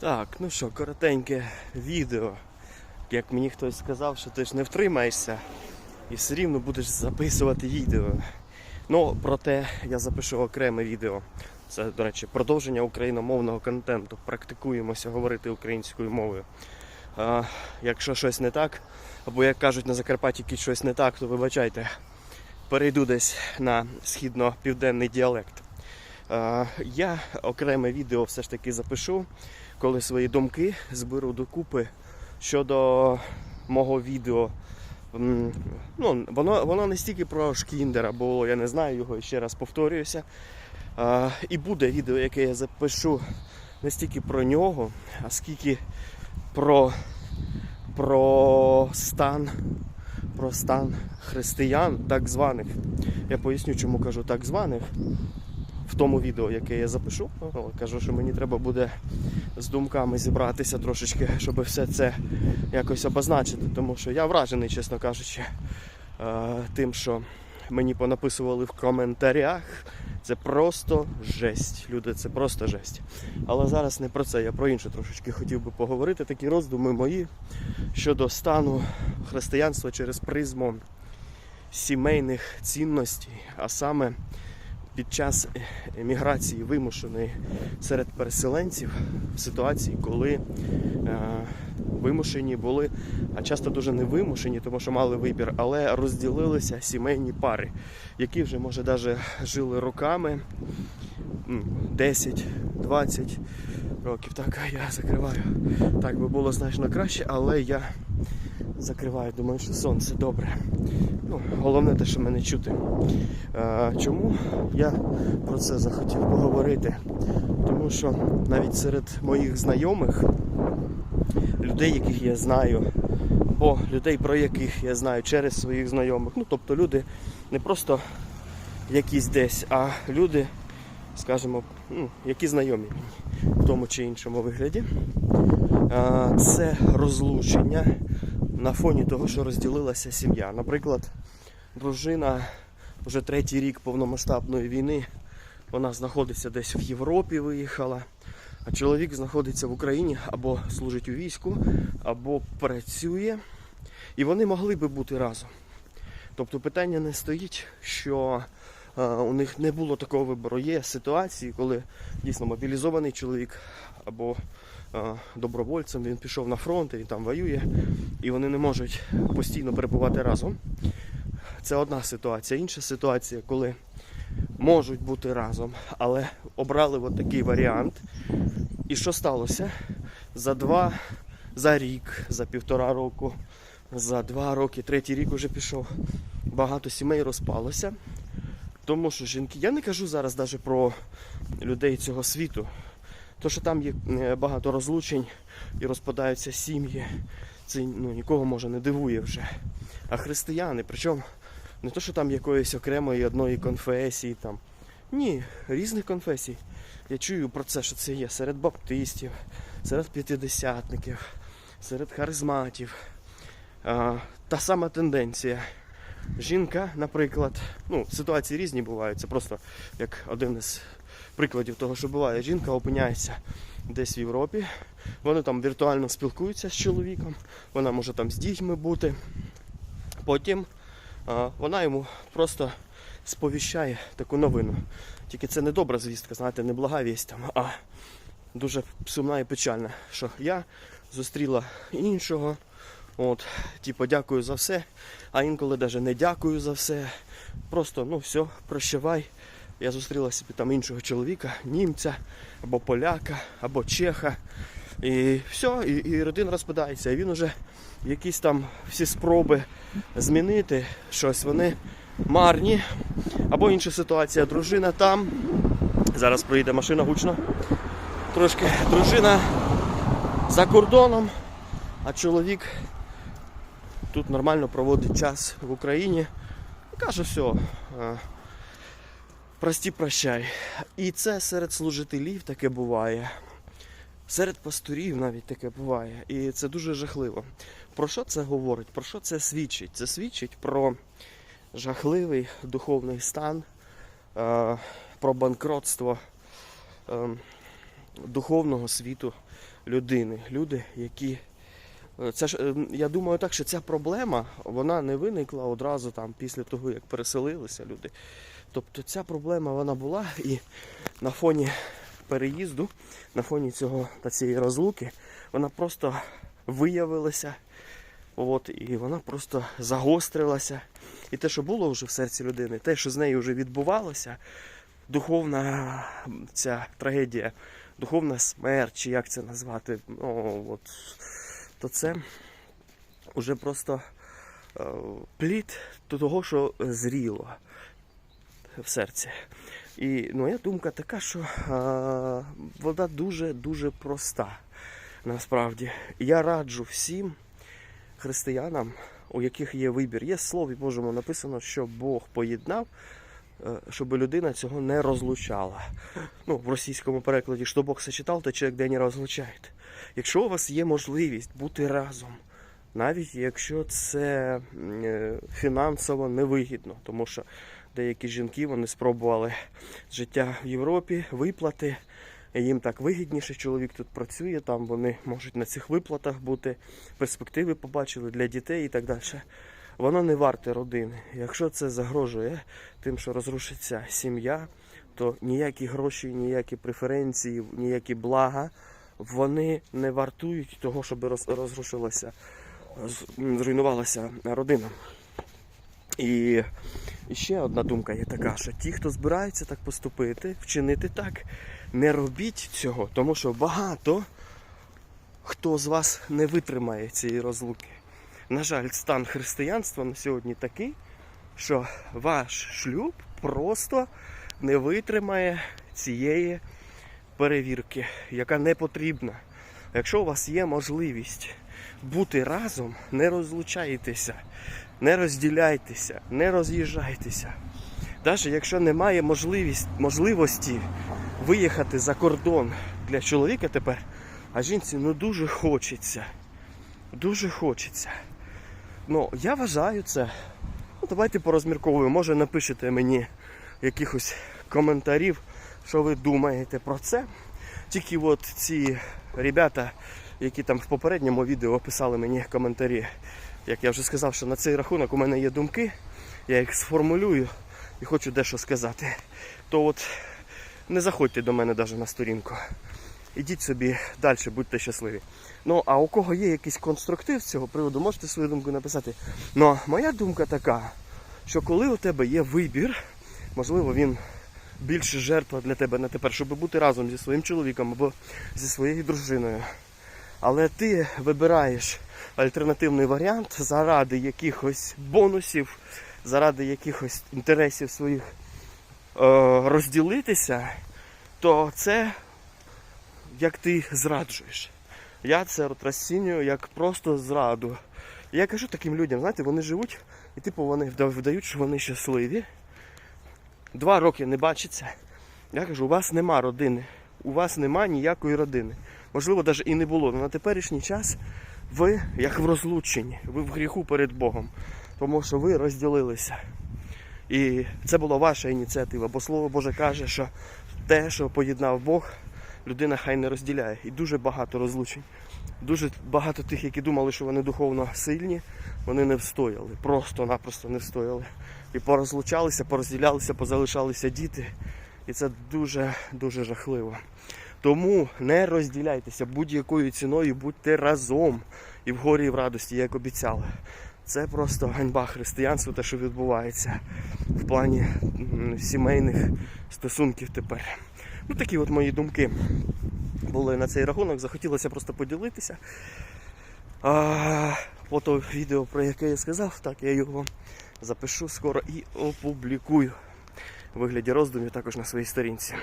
Так, ну що, коротеньке відео. Як мені хтось сказав, що ти ж не втримаєшся і все рівно будеш записувати відео. Ну, проте я запишу окреме відео. Це, до речі, продовження україномовного контенту. Практикуємося говорити українською мовою. А, якщо щось не так, або як кажуть на Закарпатті щось не так, то вибачайте, перейду десь на східно-південний діалект. Е, Я окреме відео все ж таки запишу, коли свої думки зберу докупи щодо мого відео. Ну, воно, воно не стільки про Шкіндера, бо я не знаю його, ще раз повторююся. Е, І буде відео, яке я запишу не стільки про нього, а скільки про, про стан, про стан християн, так званих. Я поясню, чому кажу так званих тому відео, яке я запишу. Кажу, що мені треба буде з думками зібратися трошечки, щоб все це якось обозначити. Тому що я вражений, чесно кажучи, е, тим, що мені понаписували в коментарях. Це просто жесть. Люди, це просто жесть. Але зараз не про це, я про інше трошечки хотів би поговорити. Такі роздуми мої щодо стану християнства через призму сімейних цінностей, а саме під час еміграції вимушеної серед переселенців в ситуації, коли е, вимушені були, а часто дуже не вимушені, тому що мали вибір, але розділилися сімейні пари, які вже може навіть жили роками 10-20 років. Так, я закриваю. Так би було значно краще, але я закриваю, думаю, що сонце добре. Ну, головне те, що мене чути. Е, чому я про це захотів поговорити? Тому що навіть серед моїх знайомих, людей, яких я знаю, або людей, про яких я знаю через своїх знайомих, ну тобто люди не просто якісь десь, а люди, скажімо, ну, які знайомі мені в тому чи іншому вигляді. Це розлучення на фоні того, що розділилася сім'я. Наприклад, дружина вже третій рік повномасштабної війни, вона знаходиться десь в Європі, виїхала, а чоловік знаходиться в Україні або служить у війську, або працює. І вони могли би бути разом. Тобто питання не стоїть, що е, у них не було такого вибору. Є ситуації, коли дійсно мобілізований чоловік або добровольцем він пішов на фронт і там воює, і вони не можуть постійно перебувати разом. Це одна ситуація. Інша ситуація, коли можуть бути разом, але обрали от такий варіант. І що сталося? За два, за рік, за півтора року, за два роки, третій рік уже пішов. Багато сімей розпалося. Тому що жінки, я не кажу зараз навіть про людей цього світу. То, що там є е, багато розлучень і розпадаються сім'ї, це ну, нікого може не дивує вже. А християни, причому не то, що там якоїсь окремої одної конфесії там. Ні, різних конфесій. Я чую про це, що це є серед баптистів, серед п'ятидесятників, серед харизматів. А, та сама тенденція. Жінка, наприклад, ну, ситуації різні бувають. Це просто як один із прикладів того, що буває. Жінка опиняється десь в Європі, вони там віртуально спілкуються з чоловіком, вона може там з дітьми бути. Потім а, вона йому просто сповіщає таку новину. Тільки це не добра звістка, знаєте, не блага вість там, а дуже сумна і печальна, що я зустріла іншого. От, типу, дякую за все, а інколи навіть не дякую за все. Просто ну все, прощавай. Я зустріла собі там іншого чоловіка, німця, або поляка, або чеха. І все, і, і родина розпадається. І він уже якісь там всі спроби змінити щось, вони марні. Або інша ситуація, дружина там. Зараз проїде машина гучно. Трошки дружина за кордоном, а чоловік тут нормально проводить час в Україні. Каже, все, прості прощай. І це серед служителів таке буває. Серед пасторів навіть таке буває. І це дуже жахливо. Про що це говорить? Про що це свідчить? Це свідчить про жахливий духовний стан, е, про банкротство е, духовного світу людини. Люди, які. Це ж е, я думаю так, що ця проблема вона не виникла одразу там після того, як переселилися люди. Тобто ця проблема вона була і на фоні переїзду, на фоні цього та цієї розлуки, вона просто виявилася. От, і вона просто загострилася. І те, що було вже в серці людини, те, що з нею вже відбувалося, духовна ця трагедія, духовна смерть, чи як це назвати, ну, от, то це вже просто е, плід того, що зріло в серці. І моя думка така, що е, вода дуже-дуже проста. Насправді. Я раджу всім християнам, у яких є вибір. Є в Слові Божому написано, що Бог поєднав, е, щоб людина цього не розлучала. Ну, в російському перекладі, що Бог сочетав, то чоловік де не розлучає. Якщо у вас є можливість бути разом, навіть якщо це е, фінансово невигідно, тому що деякі жінки вони спробували життя в Європі, виплати. Їм так вигідніше, чоловік тут працює, там вони можуть на цих виплатах бути, перспективи побачили для дітей і так далі. Воно не варте родини. Якщо це загрожує тим, що розрушиться сім'я, то ніякі гроші, ніякі преференції, ніякі блага вони не вартують того, щоб розрушилася, зруйнувалася родина. І і ще одна думка є така, що ті, хто збираються так поступити, вчинити так, не робіть цього, тому що багато хто з вас не витримає цієї розлуки. На жаль, стан християнства на сьогодні такий, що ваш шлюб просто не витримає цієї перевірки, яка не потрібна. Якщо у вас є можливість бути разом, не розлучайтеся, не розділяйтеся, не роз'їжджайтеся. Навіть якщо немає можливість, можливості виїхати за кордон для чоловіка тепер, а жінці ну дуже хочеться. Дуже хочеться. Ну, я вважаю це. Ну, давайте порозмірковуємо. Може напишете мені якихось коментарів, що ви думаєте про це. Тільки от ці ребята, які там в попередньому відео писали мені коментарі, як я вже сказав, що на цей рахунок у мене є думки, я їх сформулюю і хочу дещо сказати. То от не заходьте до мене навіть на сторінку. Ідіть собі далі, будьте щасливі. Ну, а у кого є якийсь конструктив з цього приводу, можете свою думку написати. Ну, моя думка така, що коли у тебе є вибір, можливо, він більше жертва для тебе на тепер, щоб бути разом зі своїм чоловіком або зі своєю дружиною. Але ти вибираєш альтернативний варіант заради якихось бонусів, заради якихось інтересів своїх е, розділитися, то це як ти зраджуєш. Я це розцінюю як просто зраду. Я кажу таким людям, знаєте, вони живуть, і типу вони вдають, що вони щасливі. Два роки не бачаться. Я кажу, у вас нема родини, у вас нема ніякої родини. Можливо, навіть і не було. Але на теперішній час ви як в розлученні, ви в гріху перед Богом, тому що ви розділилися. І це була ваша ініціатива, бо Слово Боже каже, що те, що поєднав Бог, людина хай не розділяє. І дуже багато розлучень. Дуже багато тих, які думали, що вони духовно сильні, вони не встояли. Просто-напросто не встояли. І порозлучалися, порозділялися, позалишалися діти. І це дуже-дуже жахливо. Тому не розділяйтеся будь-якою ціною, будьте разом і в горі, і в радості, як обіцяли. Це просто ганьба християнства, те, що відбувається в плані сімейних стосунків тепер. Ну, такі от мої думки були на цей рахунок. Захотілося просто поділитися. А, фото відео, про яке я сказав, так я його запишу скоро і опублікую у вигляді роздумів також на своїй сторінці.